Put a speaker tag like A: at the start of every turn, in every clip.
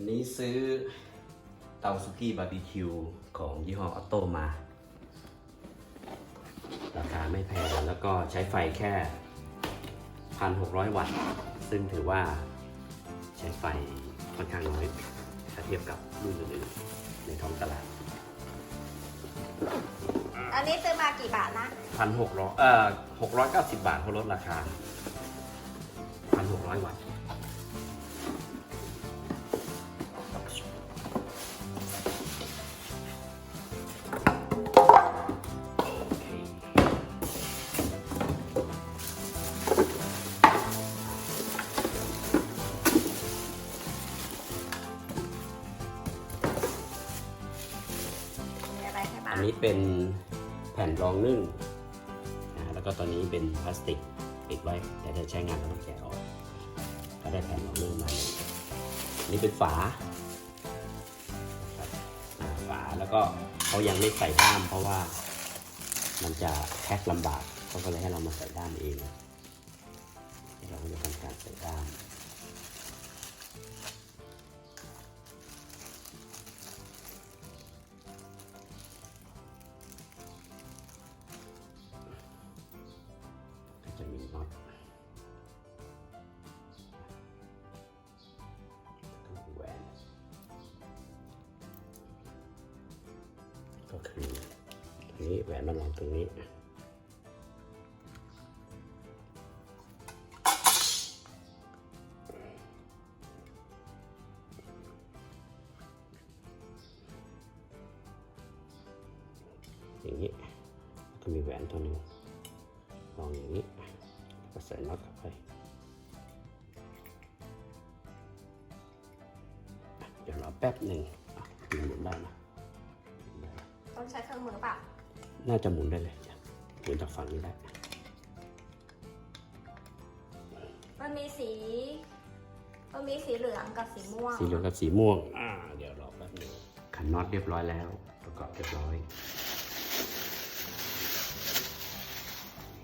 A: วันนี้ซื้อเตาซุกี้บาร์บีคิวของยี่ห้อออโต้มา ราคาไม่แพงแล้วก็ใช้ไฟแค่ 1,600 วัตต์ ซึ่งถือว่าใช้ไฟค่อนข้างน้อยถ้าเทียบกับรุ่นอื่นๆในท้องตลาด
B: อันนี้ซื้อมากี่บาทนะ
A: 1,600เอ่อ690 บาทเขาลดราคา 1,600 วัตต์ อันนี้เป็นแผ่นรองนึ่งนะแล้วก็ตัวนี้เป็นพลาสติกปิดไว้ แต่ถ้าใช้งานเราต้องแกะออก ก็ได้แผ่นรองนึ่งมาอันนี้เป็นฝาฝาแล้วก็เขายังไม่ใส่ด้าม เพราะว่ามันจะแพ็คลำบากเขาก็เลยให้เรามาใส่ด้ามเองเดี๋ยวเราก็จะทำการใส่ด้าม ก็คือตรงนี้แหวนมันลองตรงนี้ อย่างนี้ก็มีแหวนตัวหนึ่งลองอย่างนี้แล้วก็ใส่น็อตเข้าไปเดี๋ยวรอแป๊บหนึ่งอะหมุนได้นะ
B: ต้องใช้เครื่องมือเปล่ะ
A: น่าจะหมุนได้เลยจ้ะหมุนจากฝั่งนี้ได้
B: มันมีสี มันมีสีเหลืองกับสีม่วง
A: สีเหลืองกับสีม่วง อ่า เดี๋ยวรอแป๊บหนึงขันน็อตเรียบร้อยแล้ว ประกอบเรียบร้อย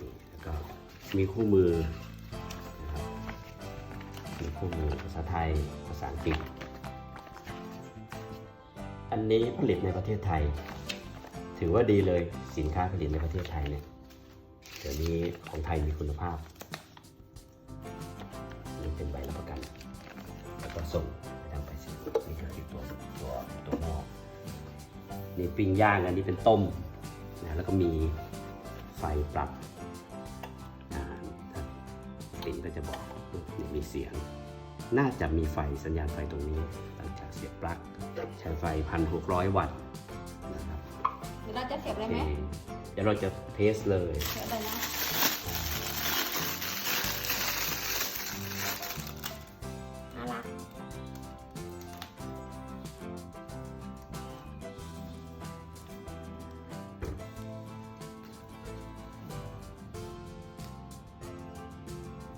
A: นี่แล้วก็มีคู่มือนะครับมีคู่มือภาษาไทย ภาษาอังกฤษ อันนี้ผลิตในประเทศไทย ถือว่าดีเลยสินค้าผลิตในประเทศไทยเนี่ยเดี๋ยวนี้ของไทยมีคุณภาพนี่เป็นใบรับประกัน แล้วก็ส่งไปทางไปรษณีย์นี่ก็คือตัวตัวตัวหม้อนี่ปิ้งย่างอันนี้เป็นต้มนะแล้วก็มีไฟปรับอ่าถ้าปิ้งก็จะบอกนี่มีเสียง น่าจะมีไฟสัญญาณไฟตรงนี้ หลังจากเสียบปลั๊กใช้ไฟ 1,600 วัตต์
B: เดี๋ยวเราจะเสียบเลย
A: โอ
B: ไหม
A: เคเดี๋ยวเราจะเทสเลย
B: เสียบเลยนะน่ารัก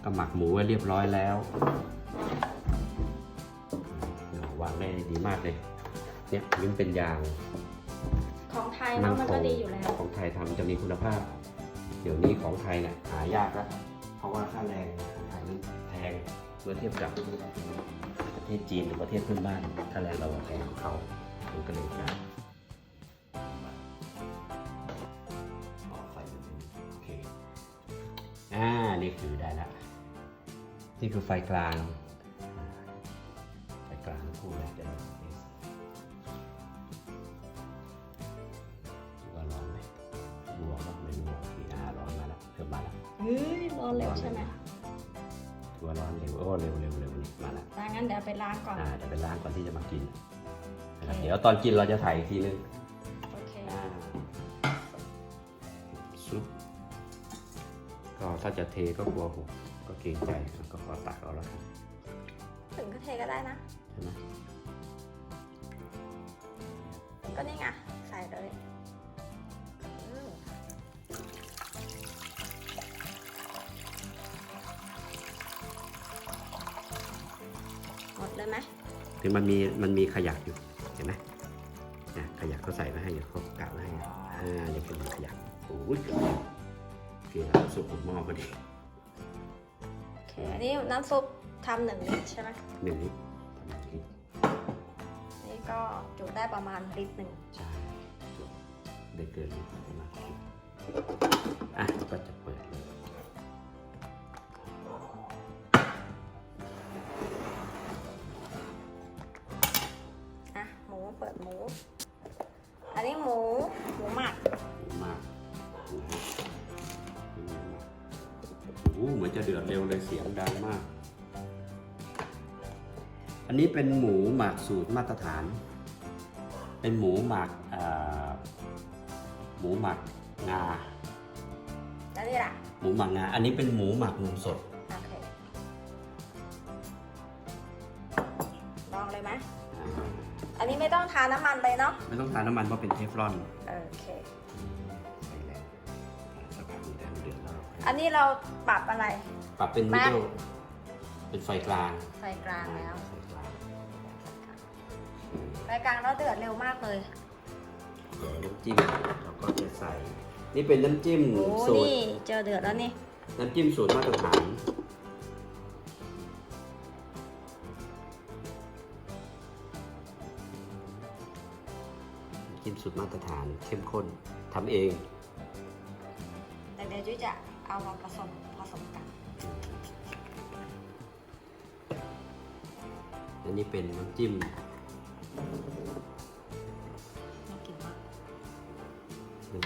A: ก็หมักหมูไว้เรียบร้อยแล้ววางได้ดีมากเลย เนี่ยยิ่งเป็นยาง
B: ของไท ยเนาะมันก็ดีอยู่แล้ว
A: ของไทยทำจะมีคุณภาพ เดี๋ยวนี้ของไทยเนี่ยหายากแล้วเพราะว่าค่าแรงของไทยนั้นแพงเมื่อเทียบกับประเทศจีนหรือประเทศเพื่อนบ้านค่าแรงเราแพงกว่าเขามันก็เลยยากอ๋อไฟแบบนี้โอเคอ่า นี่คือได้แล้ว นี่คือไฟกลาง
B: ฮ้ยร้อนเร็วใช่ไหม
A: ถือว่าร้อนเร็วโอ้เร็วเร็วเร็วนี่มาแล้ว
B: ถ้างั้นเดี๋ยวไปล้างก่อน
A: อ่าเดี๋ยวไปล้างก่อนที่จะมากินนะครับเดี๋ยวตอนกินเราจะถ่ายอีกทีนึง
B: โอเค
A: อ่าซุปก็ถ้าจะเทก็กลัวหกก็เกรงใจก็ขอตักเอาแล้วกัน
B: ถึงก็เทก็ได้นะ
A: ใช่ไหม
B: ก็นี่ไงใส่เลย เลยไหม
A: ถึงมันมีมันมีขยักอยู่ เห็นไหมนะขยักเขาใส่มาให้อยู่เขากะมาให้อ่านี่คือขยักโอ้ยเกือบโอเคแล้วสุกหมดหม้อพอดี
B: โอเคอันนี้น้ำซุปทำหนึ่งลิตรใช่ไหม
A: หนึ่งลิตรประมาณนี้
B: ก็จุได้ประมาณลิตรหนึ่ง
A: ใช่ได้เกินประมาณ นนี้เป็นหมูหมักสูตรมาตรฐาน เป็นหมูหมักอ่าหมูหมักงา
B: แล้วนี่ล่ะ
A: หมูหมักงา อันนี้เป็นหมูหมักนมสด
B: โอเค ลองเลยไหม
A: อ่า
B: อันนี้ไม่ต้องทาน้ำมันเลยเนาะ
A: ไม่ต้องทาน้ำมันเพราะเป็นเทฟลอน
B: โอเค
A: ใส่แล้วอ่าสักพักหนึ่งได้เดือดแล้ว
B: อันนี้เราปรับอะไร
A: ปรับเป็นมิ
B: มา
A: ดเดิลเป็นไฟกลาง
B: ไฟกลางแล้ว
A: ไฟกลาง
B: ไฟกลางแล้วเดือดเร็วมากเลย
A: เดี๋ยวน้ำจิ้มเราก็จะใส่ นี่เป็นน้ำจิ้ม
B: โอ้
A: สูตร
B: นี่เจอเดือดแล้วนี่
A: น้ำจิ้มสูตรมาตรฐานน้ำจิ้มสูตรมาตรฐานเข้มข้นทำเอง
B: แต่เดี๋ยวจุ้ยจะเอามาผสมผสมกัน
A: อันนี้เป็นน้ำจิ้ม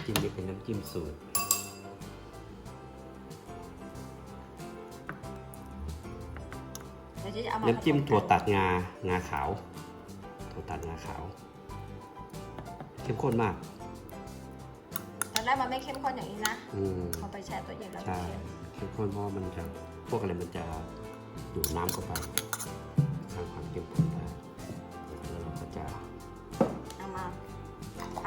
A: ำจิ้มนี่เป็นน้ำจิ้มสูตร
B: เดี๋ยวจุ้ยจะเอามา
A: น้ำจิ้ม
B: ผส
A: ถั่ว
B: กัน
A: ตัดงางาขาว ถั่วตัดงาขาว เข้มข้นมาก
B: ตอนแรกมันไม่เข้มข้นอย่างนี้นะ
A: อืม
B: พอไปแช่ตัวเย็นแล้ว
A: ใช่
B: เข้ม
A: เข้มข้นเพราะว่ามันจะพวกอะไรมันจะดูดน้ำเข้าไปสร้างความเข้มข้นได้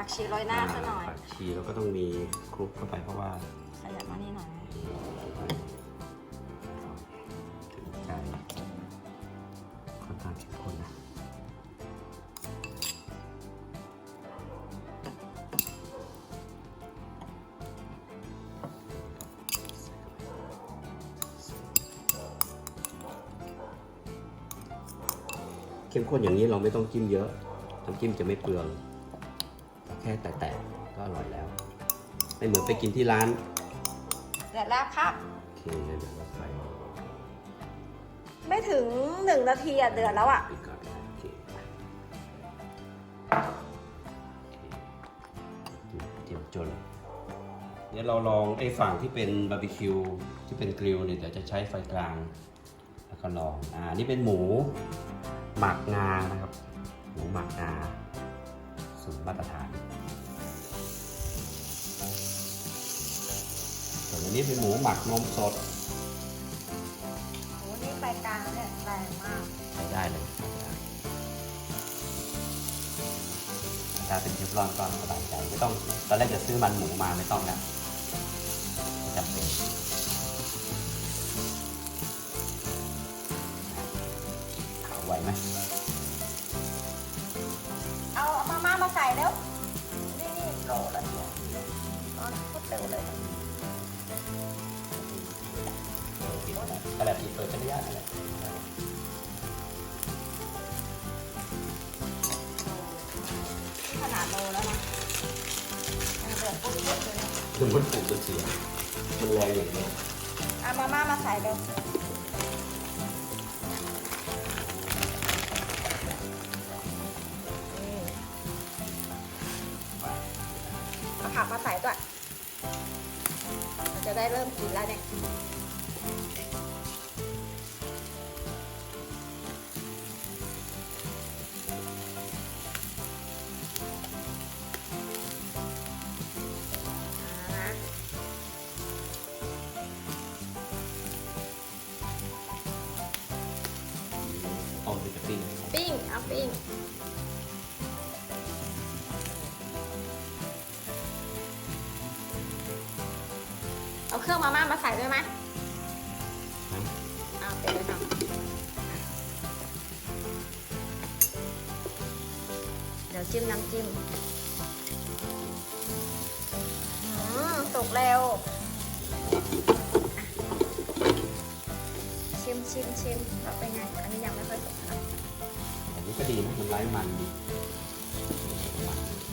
B: ผักชีโรยหน้าซะหน่อย
A: ผักชีเราก็ต้องมีคลุกเข้าไปเพราะว่า
B: ขยับมานี่หน่อย
A: ถึงใจค่อนข้างเข้มข้นนะเข้มข้นอย่างนี้เราไม่ต้องจิ้มเยอะน้ำจิ้มจะไม่เปลือง แค่แตะๆก็อร่อยแล้วไม่เหมือนไปกินที่ร้าน
B: เดือดแล้วครับ
A: โอเคเดี๋ยวเราใส่
B: ไม่ถึงหนึ่งนาทีอะเดือดแล้วอะ
A: ปิดก่อนโอเคเจียมจนเดี๋ยวเราลองไอ้ฝั่งที่เป็นบาร์บีคิวที่เป็นกริลเนี่ยเดี๋ยวจะใช้ไฟกลาง แล้วก็ลองอ่านี่เป็นหมูหมักงานะครับ หมูหมักงาสูตรมาตรฐาน นอันนี้เป็นหมูหมักนมสด
B: โอ้นี่ไฟกลางเนี่ยแรงมาก
A: ใช้ได้เลยถ้าเป็นเทฟลอนก็สบายใจไม่ต้อง ตอนแรกจะซื้อมันหมูมาไม่ต้องแล้วไม่จำเป็นเอาไหวไหม
B: เอาเอามาม่ามาใส่แล้ว นี่นี่โรแล้วเนี่ยตอนพูดเร็วเลย
A: อะไรที่เปิดเป็นระยะนั่นแหละ
B: ไรขนาดโลแล้วนะมันแบบปุ๊บเดือดเลยนะ
A: คือมันปลูกจะเสียมันแรงอย่างเดีย
B: เอามาม่ามาใส่เร็ว ได้ เอา
A: เค
B: รื่องมาม่ามาใส่ด้วยไหม
A: นะ
B: เอาไปเลยค่ะเดี๋ยวจิ้มน้ำจิ้มอืมสุกเร็วอะชิมชิมชิมว่าเป็นไง อันนี้ยังไม่ค่อยสุกเท่าไหร่
A: แต่นี้ก็ดีนะมันไร้มันดี
B: อ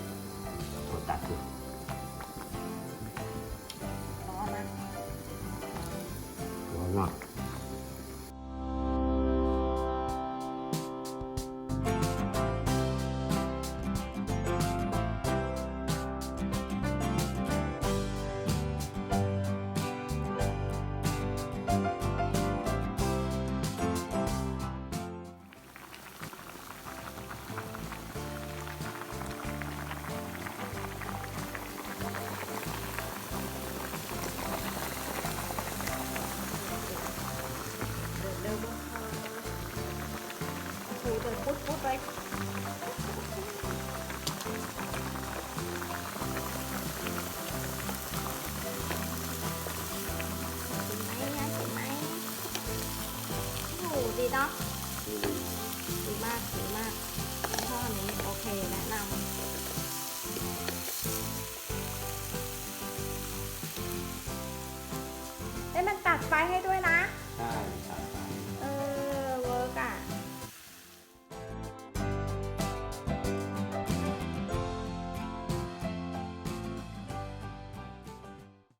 B: ไฟให้ด้วยนะ